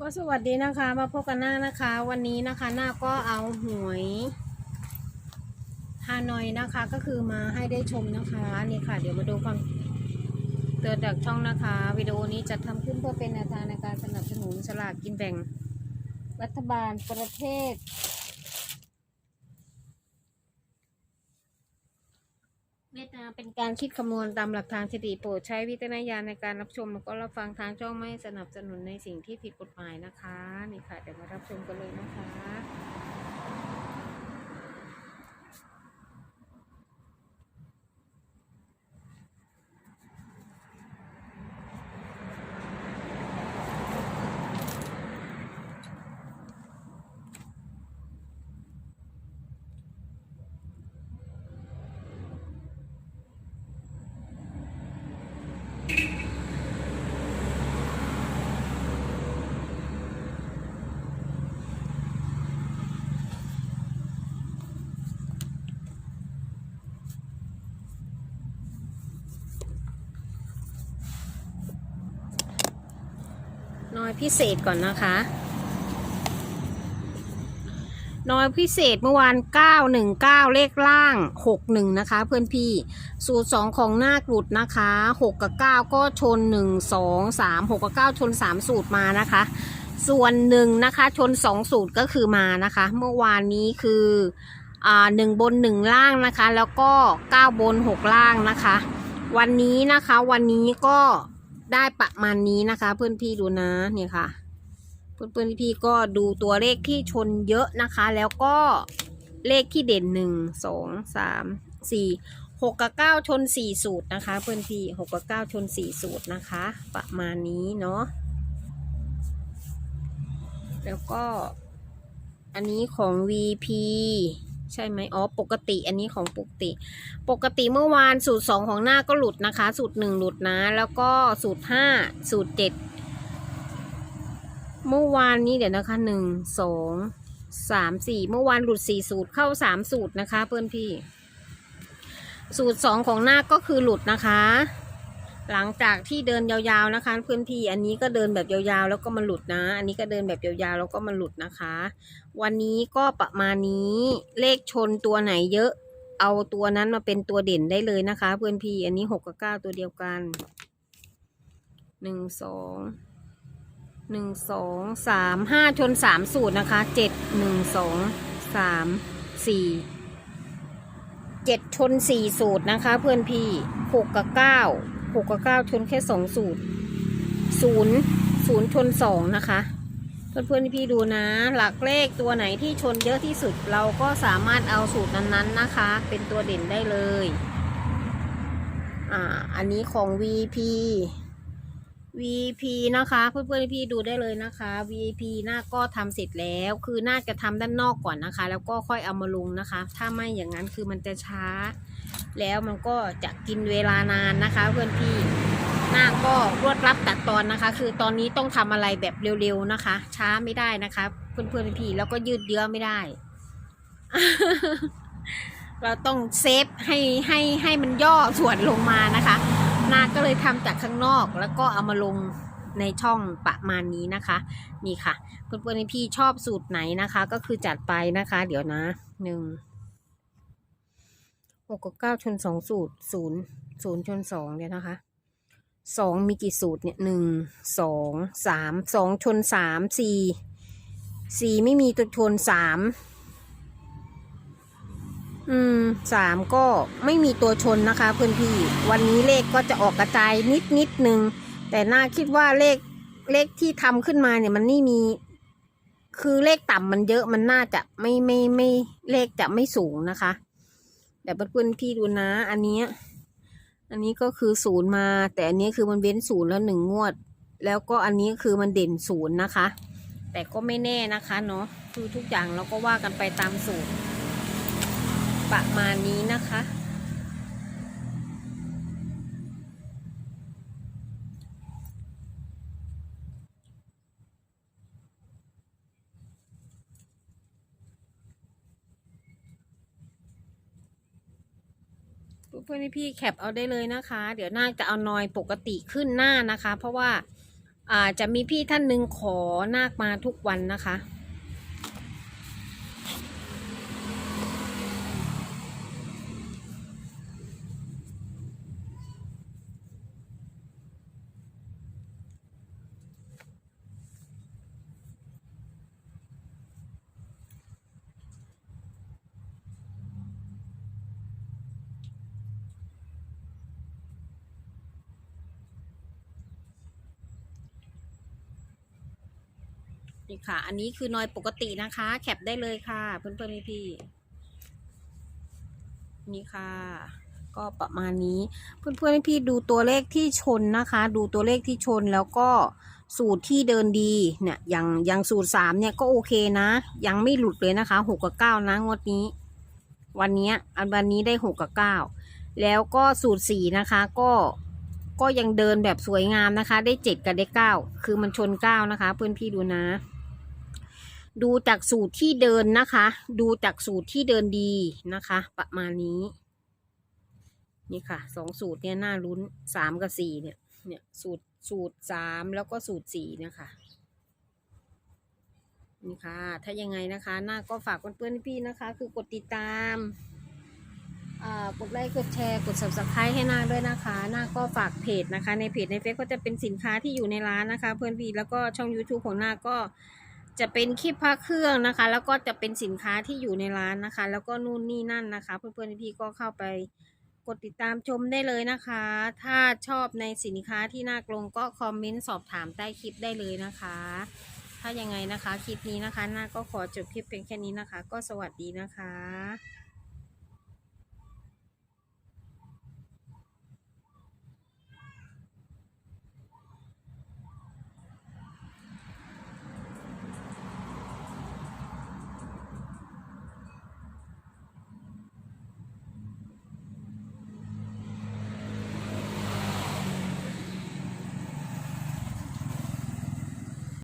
ก็สวัสดีนะคะ มาพบกันหน้านะคะ วันนี้นะคะหน้าก็เอาหวยฮานอยนะคะ ก็คือมาให้ได้ชมนะคะนี่ค่ะ เดี๋ยวมาดูความเตือนจากช่องนะคะวิดีโอนี้จะทำขึ้นเพื่อเป็นแนวทางในการสนับสนุนสลากกินแบ่ง รัฐบาลประเทศ เป็นการคิดคำนวณตามหลักฐานสถิติโปรดใช้วิจารณญาณในการรับชม แล้วก็รับฟังทางช่องไม่สนับสนุนในสิ่งที่ผิดกฎหมายนะคะ นี่ค่ะ เดี๋ยวมารับชมกันเลยนะคะ อยพิเศษก่อนนะคะ น้อยพิเศษเมื่อวาน 919 เลขล่าง 61 นะคะ เพื่อนพี่ สูตร 2 ของหน้ากรุดนะคะ 6 กับ 9 ก็ชน 1 2 3 6 กับ 9 ชน 3 สูตรมานะคะ ส่วนหนึ่งนะคะ ชน 2 สูตรก็คือมานะคะ เมื่อวานนี้คืออ่าหนึ่งบน1ล่างนะคะ แล้วก็ 9 บน 6 ล่างนะคะ วันนี้นะคะวันนี้ก็ ได้ประมาณนี้นะคะ เพื่อนพี่ดูนะเนี่ยค่ะ เพื่อนเพื่อนพี่ก็ดูตัวเลขที่ชนเยอะนะคะ แล้วก็เลขที่เด่นหนึ่งสองสามสี่หกกับเก้าชนสี่สูตรนะคะ เพื่อนพี่หกกับเก้าชนสี่สูตรนะคะ ประมาณนี้เนาะแล้วก็อันนี้ของ VP ใช่ไหมอ๋อ ปกติ อันนี้ของปกติ ปกติเมื่อวานสูตรสองของหน้าก็หลุดนะคะ สูตรหนึ่งหลุดนะ แล้วก็สูตรห้าสูตรเจ็ดเมื่อวานนี้เดี๋ยวนะคะหนึ่งสองสามสี่เมื่อวานหลุดสี่สูตรเข้าสามสูตรนะคะ เพื่อนพี่ สูตรสองของหน้าก็คือหลุดนะคะ หลังจากที่เดินยาวๆนะคะ เพื่อนพี่อันนี้ก็เดินแบบยาวๆ แล้วก็มาหลุดนะ อันนี้ก็เดินแบบยาวๆแล้วก็มาหลุดนะคะ วันนี้ก็ประมาณนี้เลขชนตัวไหนเยอะ เอาตัวนั้นมาเป็นตัวเด่นได้เลยนะคะ เพื่อนพี่อันนี้หกกับเก้าตัวเดียวกันหนึ่งสองหนึ่งสองสามห้าชนสามสูตรนะคะเจ็ดหนึ่งสองสามสี่เจ็ดชนสี่สูตรนะคะ เพื่อนพี่หกกับเก้า หกกับเก้าชนแค่สองสูตรศูนย์ศูนย์ชนสองนะคะ เพื่อนเพื่อนๆพี่ดูนะ หลักเลขตัวไหนที่ชนเยอะที่สุดเราก็สามารถเอาสูตรนั้นๆนะคะ เป็นตัวเด่นได้เลยอ่าอันนี้ของ VP VP นะคะ เพื่อนเพื่อนๆพี่ดูได้เลยนะคะ VP หน้าก็ทำเสร็จแล้ว คือน่าจะทำด้านนอกก่อนนะคะ แล้วก็ค่อยเอามาลงนะคะ ถ้าไม่อย่างนั้นคือมันจะช้า แล้วมันก็จะกินเวลานานนะคะ เพื่อนพี่หน้าก็รวดรับตัดตอนนะคะ คือตอนนี้ต้องทำอะไรแบบเร็วๆนะคะ ช้าไม่ได้นะคะ เพื่อนๆพี่แล้วก็ยืดเยื้อไม่ได้ เราต้องเซฟให้ให้ให้มันย่อส่วนลงมานะคะหน้าก็เลยทำจากข้างนอกแล้วก็เอามาลงในช่องประมาณนี้นะคะนี่ค่ะเพื่อนๆพี่ชอบสูตรไหนนะคะ ก็คือจัดไปนะคะ เดี๋ยวนะหนึ่ง หกกับเก้าชนสองสูตรศูนย์ศูนย์ชนสองเดี๋ยนะคะสองมีกี่สูตรเนี่ยหนึ่งสองสามสองชนสามสี่สี่ไม่มีตัวชนสามอืมสามก็ไม่มีตัวชนนะคะเพื่อนพี่ วันนี้เลขก็จะออกกระจายนิดนิดนึง แต่น่าคิดว่าเลขเลขที่ทำขึ้นมาเนี่ยมันนี่มี คือเลขต่ำมันเยอะมันน่าจะไม่ไม่ไม่เลขจะไม่สูงนะคะ แต่เพื่อนๆพี่ดูนะ อันนี้อันนี้ก็คือศูนย์มา แต่อันนี้คือมันเว้นศูนย์แล้วหนึ่งงวด แล้วก็อันนี้คือมันเด่นศูนย์นะคะ แต่ก็ไม่แน่นะคะเนาะคือทุกอย่างเราก็ว่ากันไปตามสูตรประมาณนี้นะคะ เพื่อนพี่แคปเอาได้เลยนะคะ เดี๋ยวน่าจะเอานอยปกติขึ้นหน้านะคะ เพราะว่าอ่าจะมีพี่ท่านหนึ่งขอนาคมาทุกวันนะคะ นี่ค่ะ อันนี้คือนอยปกตินะคะ แคปได้เลยค่ะ เพื่อนๆพี่ๆนี่ค่ะ ก็ประมาณนี้ เพื่อนๆพี่ดูตัวเลขที่ชนนะคะ ดูตัวเลขที่ชนแล้วก็สูตรที่เดินดีเนี่ยอย่างอย่างสูตรสามเนี่ยก็โอเคนะ ยังไม่หลุดเลยนะคะหกกับเก้านะงวดนี้ วันเนี้ยอันวันนี้ได้หกกับเก้าแล้วก็สูตรสี่นะคะก็ก็ยังเดินแบบสวยงามนะคะ ได้เจ็ดกับได้เก้าคือมันชนเก้านะคะ เพื่อนพี่ดูนะ ดูจากสูตรที่เดินนะคะ ดูจากสูตรที่เดินดีนะคะ ประมาณนี้ นี่ค่ะสองสูตรเนี่ยน่าลุ้นสามกับสี่เนี่ย เนี่ยสูตรสูตรสามแล้วก็สูตรสี่นะคะนี่ค่ะ ถ้ายังไงนะคะ หน้าก็ฝากเพื่อนๆพี่ๆนะคะ คือกดติดตามอ่ากดไลค์กดแชร์กด subscribe ให้หน้าด้วยนะคะหน้าก็ฝากเพจนะคะ ในเพจในเฟซก็จะเป็นสินค้าที่อยู่ในร้านนะคะ เพื่อนพี่แล้วก็ช่อง YouTube ของหน้าก็ จะเป็นคลิปพระเครื่องนะคะ แล้วก็จะเป็นสินค้าที่อยู่ในร้านนะคะ แล้วก็นู่นนี่นั่นนะคะ เพื่อนๆพี่ก็เข้าไปกดติดตามชมได้เลยนะคะ ถ้าชอบในสินค้าที่น่ากลงก็คอมเมนต์สอบถามใต้คลิปได้เลยนะคะ ถ้ายังไงนะคะคลิปนี้นะคะ น่าก็ขอจบคลิปเพียงแค่นี้นะคะ ก็สวัสดีนะคะ